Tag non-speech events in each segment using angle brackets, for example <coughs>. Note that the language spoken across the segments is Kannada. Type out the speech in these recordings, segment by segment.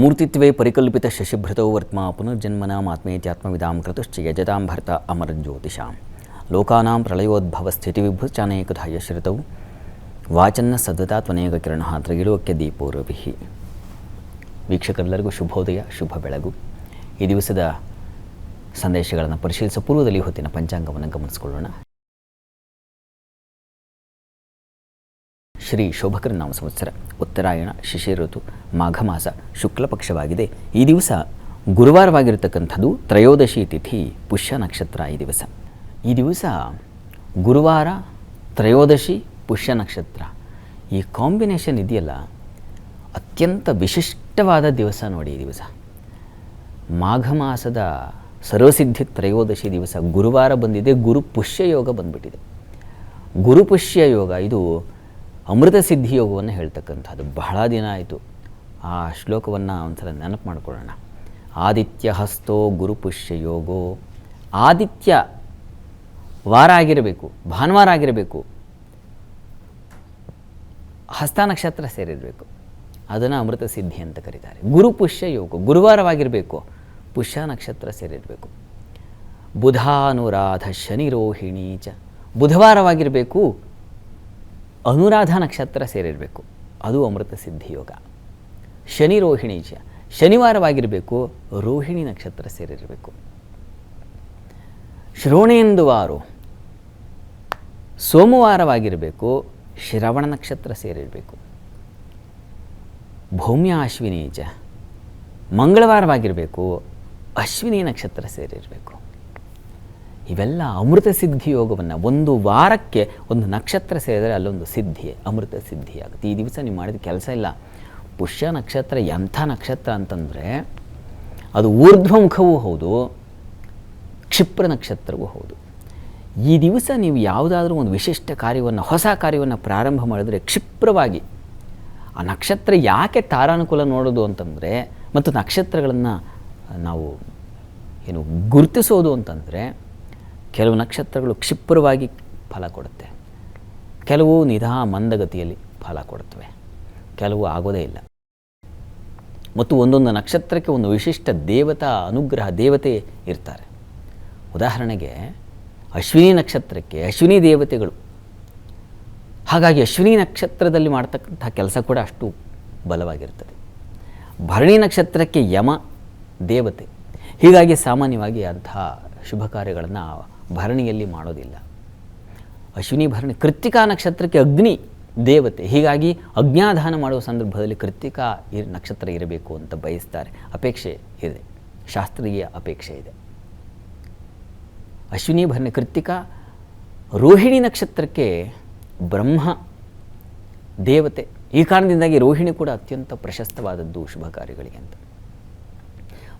ಮೂರ್ತಿತ್ವೇ ಪರಿಕಲ್ಪಿತ ಶಶಿಭೃತೌ ವರ್ತ್ಮ ಪುನರ್ಜನ್ಮನಾಮಾತ್ಮೇತ್ಯಾತ್ಮವಿದಾಂ ಕೃತಶ್ಚ ಯಜತಾಂ ಭರ್ತ ಅಮರಜ್ಯೋತಿಷಾಂ ಲೋಕಾನಾಂ ಪ್ರಳಯೋದ್ಭವ ಸ್ಥಿತಿವಿಭುಶ್ಚಾನೇಕಧಾಯ ಶ್ರುತೌ ವಾಚನ್ನ ಸದತಾ ತ್ವನೇಕ ಕಿರಣ ತ್ರೈಲೋಕ್ಯ ದೀಪೋರಭಿ ವೀಕ್ಷಕರೆಲ್ಲರಿಗೂ ಶುಭೋದಯ, ಶುಭ ಬೆಳಗು. ಈ ದಿವಸದ ಸಂದೇಶಗಳನ್ನು ಪರಿಶೀಲಿಸುವ ಪೂರ್ವದಲ್ಲಿ ಹೊತ್ತಿನ ಪಂಚಾಂಗವನ್ನು ಗಮನಿಸಿಕೊಳ್ಳೋಣ. ಶ್ರೀ ಶೋಭಕರ ನಾಮ ಸಂವತ್ಸರ ಉತ್ತರಾಯಣ ಶಿಶಿಋತು ಮಾಘ ಮಾಸ ಶುಕ್ಲ ಪಕ್ಷವಾಗಿದೆ ಈ ದಿವಸ ಗುರುವಾರವಾಗಿರತಕ್ಕಂಥದ್ದು ತ್ರಯೋದಶಿ ತಿಥಿ, ಪುಷ್ಯ ನಕ್ಷತ್ರ ಈ ದಿವಸ. ಈ ದಿವಸ ಗುರುವಾರ, ತ್ರಯೋದಶಿ, ಪುಷ್ಯ ನಕ್ಷತ್ರ. ಈ ಕಾಂಬಿನೇಷನ್ ಇದೆಯಲ್ಲ, ಅತ್ಯಂತ ವಿಶಿಷ್ಟವಾದ ದಿವಸ ನೋಡಿ ಈ ದಿವಸ. ಮಾಘ ಮಾಸದ ಸರ್ವಸಿದ್ಧಿ ತ್ರಯೋದಶಿ ದಿವಸ ಗುರುವಾರ ಬಂದಿದೆ ಗುರು ಪುಷ್ಯ ಯೋಗ ಬಂದ್ಬಿಟ್ಟಿದೆ. ಗುರುಪುಷ್ಯ ಯೋಗ, ಇದು ಅಮೃತ ಸಿದ್ಧಿ ಯೋಗವನ್ನು ಹೇಳ್ತಕ್ಕಂಥದ್ದು. ಬಹಳ ದಿನ ಆಯಿತು. ಆ ಶ್ಲೋಕವನ್ನು ಒಂದ್ಸಲ ನೆನಪು ಮಾಡಿಕೊಳ್ಳೋಣ. ಆದಿತ್ಯ ಹಸ್ತೋ ಗುರುಪುಷ್ಯ ಯೋಗೋ. ಆದಿತ್ಯ ವಾರ ಆಗಿರಬೇಕು, ಭಾನುವಾರ ಆಗಿರಬೇಕು. ಹಸ್ತ ನಕ್ಷತ್ರ ಸೇರಿರಬೇಕು. ಅದನ್ನು ಅಮೃತ ಸಿದ್ಧಿ ಅಂತ ಕರೀತಾರೆ. ಗುರುಪುಷ್ಯ ಯೋಗ. ಗುರುವಾರವಾಗಿರಬೇಕು, ಪುಷ್ಯ ನಕ್ಷತ್ರ ಸೇರಿರಬೇಕು. ಬುಧಾನುರಾಧ ಶನಿರೋಹಿಣಿ ಚ ಬುಧವಾರವಾಗಿರಬೇಕು ಅನುರಾಧ ನಕ್ಷತ್ರ ಸೇರಿರಬೇಕು. ಅದು ಅಮೃತ ಸಿದ್ಧಿ ಯೋಗ. ಶನಿ ರೋಹಿಣಿ ಜ ಶನಿವಾರವಾಗಿರಬೇಕು, ರೋಹಿಣಿ ನಕ್ಷತ್ರ ಸೇರಿರಬೇಕು. ಶ್ರೋಣೇಂದುವಾರು ಸೋಮವಾರವಾಗಿರಬೇಕು, ಶ್ರವಣ ನಕ್ಷತ್ರ ಸೇರಿರಬೇಕು. ಭೌಮ್ಯ ಅಶ್ವಿನಿ ಜ ಮಂಗಳವಾರವಾಗಿರಬೇಕು, ಅಶ್ವಿನಿ ನಕ್ಷತ್ರ ಸೇರಿರಬೇಕು. ಇವೆಲ್ಲ ಅಮೃತ ಸಿದ್ಧಿ ಯೋಗವನ್ನು ಒಂದು ವಾರಕ್ಕೆ ಒಂದು ನಕ್ಷತ್ರ ಸೇರಿದರೆ ಅಲ್ಲೊಂದು ಸಿದ್ಧಿ, ಅಮೃತ ಸಿದ್ಧಿ ಆಗುತ್ತೆ. ಈ ದಿವಸ ನೀವು ಮಾಡಿದ ಕೆಲಸ ಇಲ್ಲ. ಪುಷ್ಯ ನಕ್ಷತ್ರ ಎಂಥ ನಕ್ಷತ್ರ ಅಂತಂದರೆ ಅದು ಊರ್ಧ್ವಮುಖವೂ ಹೌದು, ಕ್ಷಿಪ್ರ ನಕ್ಷತ್ರವೂ ಹೌದು. ಈ ದಿವಸ ನೀವು ಯಾವುದಾದ್ರೂ ಒಂದು ವಿಶಿಷ್ಟ ಕಾರ್ಯವನ್ನು, ಹೊಸ ಕಾರ್ಯವನ್ನು ಪ್ರಾರಂಭ ಮಾಡಿದರೆ ಕ್ಷಿಪ್ರವಾಗಿ ಆ ನಕ್ಷತ್ರ ಯಾಕೆ ತಾರಾನುಕೂಲ ನೋಡೋದು ಅಂತಂದರೆ ಮತ್ತು ನಕ್ಷತ್ರಗಳನ್ನು ನಾವು ಏನು ಗುರುತಿಸೋದು ಅಂತಂದರೆ ಕೆಲವು ನಕ್ಷತ್ರಗಳು ಕ್ಷಿಪ್ರವಾಗಿ ಫಲ ಕೊಡುತ್ತೆ. ಕೆಲವು ನಿಧಾ ಮಂದಗತಿಯಲ್ಲಿ ಫಲ ಕೊಡುತ್ತವೆ. ಕೆಲವು ಆಗೋದೇ ಇಲ್ಲ. ಮತ್ತು ಒಂದೊಂದು ನಕ್ಷತ್ರಕ್ಕೆ ಒಂದು ವಿಶಿಷ್ಟ ದೇವತಾ ಅನುಗ್ರಹ, ದೇವತೆ ಇರ್ತಾರೆ. ಉದಾಹರಣೆಗೆ ಅಶ್ವಿನಿ ನಕ್ಷತ್ರಕ್ಕೆ ಅಶ್ವಿನಿ ದೇವತೆಗಳು. ಹಾಗಾಗಿ ಅಶ್ವಿನಿ ನಕ್ಷತ್ರದಲ್ಲಿ ಮಾಡ್ತಕ್ಕಂಥ ಕೆಲಸ ಕೂಡ ಅಷ್ಟು ಬಲವಾಗಿರ್ತದೆ. ಭರಣಿ ನಕ್ಷತ್ರಕ್ಕೆ ಯಮ ದೇವತೆ. ಹೀಗಾಗಿ ಸಾಮಾನ್ಯವಾಗಿ ಅಂತಹ ಶುಭ ಕಾರ್ಯಗಳನ್ನು ಭರಣಿಯಲ್ಲಿ ಮಾಡೋದಿಲ್ಲ. ಅಶ್ವಿನಿ ಭರಣಿ, ಕೃತ್ತಿಕಾ ನಕ್ಷತ್ರಕ್ಕೆ ಅಗ್ನಿ ದೇವತೆ. ಹೀಗಾಗಿ ಅಜ್ಞಾಧಾನ ಮಾಡುವ ಸಂದರ್ಭದಲ್ಲಿ ಕೃತ್ತಿಕಾ ಇರ್ ನಕ್ಷತ್ರ ಇರಬೇಕು ಅಂತ ಬಯಸ್ತಾರೆ. ಅಪೇಕ್ಷೆ ಇದೆ. ಶಾಸ್ತ್ರೀಯ ಅಪೇಕ್ಷೆ ಇದೆ. ಅಶ್ವಿನಿ ಭರಣಿ, ಕೃತ್ತಿಕಾ ರೋಹಿಣಿ ನಕ್ಷತ್ರಕ್ಕೆ ಬ್ರಹ್ಮ ದೇವತೆ. ಈ ಕಾರಣದಿಂದಾಗಿ ರೋಹಿಣಿ ಕೂಡ ಅತ್ಯಂತ ಪ್ರಶಸ್ತವಾದದ್ದು ಶುಭ ಕಾರ್ಯಗಳಿಗೆ ಅಂತ.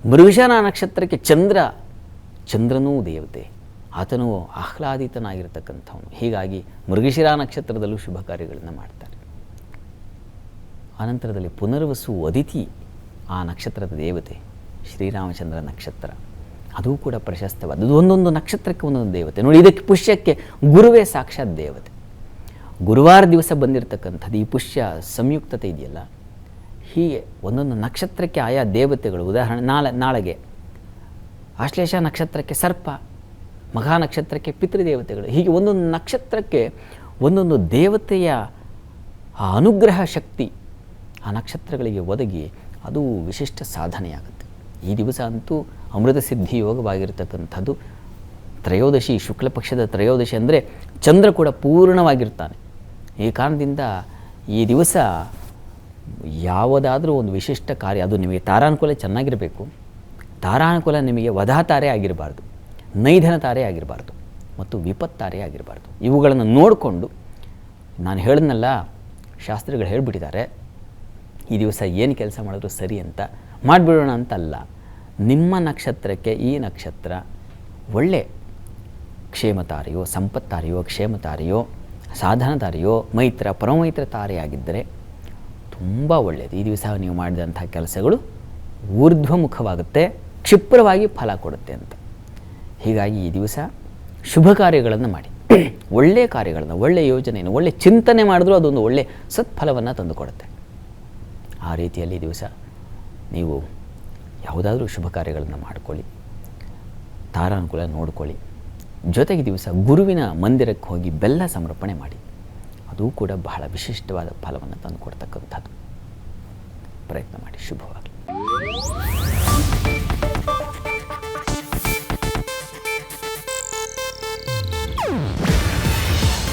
ಮೃಗಶನ ನಕ್ಷತ್ರಕ್ಕೆ ಚಂದ್ರ, ಚಂದ್ರನೂ ದೇವತೆ. ಆತನು ಆಹ್ಲಾದಿತನಾಗಿರ್ತಕ್ಕಂಥವನು. ಹೀಗಾಗಿ ಮೃಗಶಿರ ನಕ್ಷತ್ರದಲ್ಲೂ ಶುಭ ಕಾರ್ಯಗಳನ್ನು ಮಾಡ್ತಾರೆ. ಆನಂತರದಲ್ಲಿ ಪುನರ್ವಸು ಅದಿತಿ ಆ ನಕ್ಷತ್ರದ ದೇವತೆ, ಶ್ರೀರಾಮಚಂದ್ರ ನಕ್ಷತ್ರ. ಅದು ಕೂಡ ಪ್ರಶಸ್ತವಾದದ್ದು ಒಂದೊಂದು ನಕ್ಷತ್ರಕ್ಕೆ ಒಂದೊಂದು ದೇವತೆ. ನೋಡಿ, ಇದಕ್ಕೆ ಪುಷ್ಯಕ್ಕೆ ಗುರುವೇ ಸಾಕ್ಷಾತ್ ದೇವತೆ. ಗುರುವಾರ ದಿವಸ ಬಂದಿರತಕ್ಕಂಥದ್ದು ಈ ಪುಷ್ಯ ಸಂಯುಕ್ತತೆ ಇದೆಯಲ್ಲ? ಹೀಗೆ ಒಂದೊಂದು ನಕ್ಷತ್ರಕ್ಕೆ ಆಯಾ ದೇವತೆಗಳು, ಉದಾಹರಣೆ ನಾಳೆ, ನಾಳೆಗೆ. ಆಶ್ಲೇಷ ನಕ್ಷತ್ರಕ್ಕೆ ಸರ್ಪ ಮಘಾ ನಕ್ಷತ್ರಕ್ಕೆ ಪಿತೃದೇವತೆಗಳು. ಹೀಗೆ ಒಂದೊಂದು ನಕ್ಷತ್ರಕ್ಕೆ ಒಂದೊಂದು ದೇವತೆಯ ಆ ಅನುಗ್ರಹ ಶಕ್ತಿ ಆ ನಕ್ಷತ್ರಗಳಿಗೆ ಒದಗಿ ಅದು ವಿಶಿಷ್ಟ ಸಾಧನೆಯಾಗುತ್ತೆ. ಈ ದಿವಸ ಅಂತೂ ಅಮೃತ ಸಿದ್ಧಿ ಯೋಗವಾಗಿರ್ತಕ್ಕಂಥದ್ದು. ತ್ರಯೋದಶಿ, ಶುಕ್ಲ ಪಕ್ಷದ ತ್ರಯೋದಶಿ ಅಂದರೆ ಚಂದ್ರ ಕೂಡ ಪೂರ್ಣವಾಗಿರ್ತಾನೆ. ಈ ಕಾರಣದಿಂದ ಈ ದಿವಸ ಯಾವುದಾದ್ರೂ ಒಂದು ವಿಶಿಷ್ಟ ಕಾರ್ಯ, ಅದು ನಿಮಗೆ ತಾರಾನುಕೂಲ ಚೆನ್ನಾಗಿರಬೇಕು. ತಾರಾನುಕೂಲ ನಿಮಗೆ ವಧಾತಾರೆ ಆಗಿರಬಾರ್ದು. ನೈಧನ ತಾರೆ ಆಗಿರಬಾರ್ದು ಮತ್ತು ವಿಪತ್ತಾರೆ ಆಗಿರಬಾರ್ದು. ಇವುಗಳನ್ನು ನೋಡಿಕೊಂಡು ನಾನು ಹೇಳಿದ್ನಲ್ಲ, ಶಾಸ್ತ್ರಿಗಳು ಹೇಳಿಬಿಟ್ಟಿದ್ದಾರೆ, ಈ ದಿವಸ ಏನು ಕೆಲಸ ಮಾಡಿದ್ರು ಸರಿ ಅಂತ. ಮಾಡಿಬಿಡೋಣ ಅಂತಲ್ಲ. ನಿಮ್ಮ ನಕ್ಷತ್ರಕ್ಕೆ ಈ ನಕ್ಷತ್ರ ಒಳ್ಳೆ ಕ್ಷೇಮತಾರೆಯೋ, ಸಂಪತ್ತಾರೆಯೋ, ಕ್ಷೇಮತಾರೆಯೋ, ಸಾಧನತಾರೆಯೋ, ಮೈತ್ರ, ಪರಮೈತ್ರ ತಾರೆಯಾಗಿದ್ದರೆ ತುಂಬ ಒಳ್ಳೆಯದು. ಈ ದಿವಸ ನೀವು ಮಾಡಿದಂಥ ಕೆಲಸಗಳು ಊರ್ಧ್ವಮುಖವಾಗುತ್ತೆ, ಕ್ಷಿಪ್ರವಾಗಿ ಫಲ ಕೊಡುತ್ತೆ ಅಂತ. ಹೀಗಾಗಿ ಈ ದಿವಸ ಶುಭ ಕಾರ್ಯಗಳನ್ನು ಮಾಡಿ. <coughs> ಒಳ್ಳೆಯ ಕಾರ್ಯಗಳನ್ನು ಒಳ್ಳೆಯ ಯೋಜನೆಯನ್ನು ಒಳ್ಳೆಯ ಚಿಂತನೆ ಮಾಡಿದ್ರೂ ಅದೊಂದು ಒಳ್ಳೆಯ ಸತ್ಫಲವನ್ನು ತಂದುಕೊಡುತ್ತೆ. ಆ ರೀತಿಯಲ್ಲಿ ದಿವಸ ನೀವು ಯಾವುದಾದ್ರೂ ಶುಭ ಕಾರ್ಯಗಳನ್ನು ಮಾಡಿಕೊಳ್ಳಿ. ತಾರಾನುಕೂಲ ನೋಡ್ಕೊಳ್ಳಿ. ಜೊತೆಗೆ ದಿವಸ ಗುರುವಿನ ಮಂದಿರಕ್ಕೆ ಹೋಗಿ ಬೆಲ್ಲ ಸಮರ್ಪಣೆ ಮಾಡಿ. ಅದು ಕೂಡ ಬಹಳ ವಿಶಿಷ್ಟವಾದ ಫಲವನ್ನು ತಂದುಕೊಡ್ತಕ್ಕಂಥದ್ದು. ಪ್ರಯತ್ನ ಮಾಡಿ. ಶುಭವಾಗಲಿ.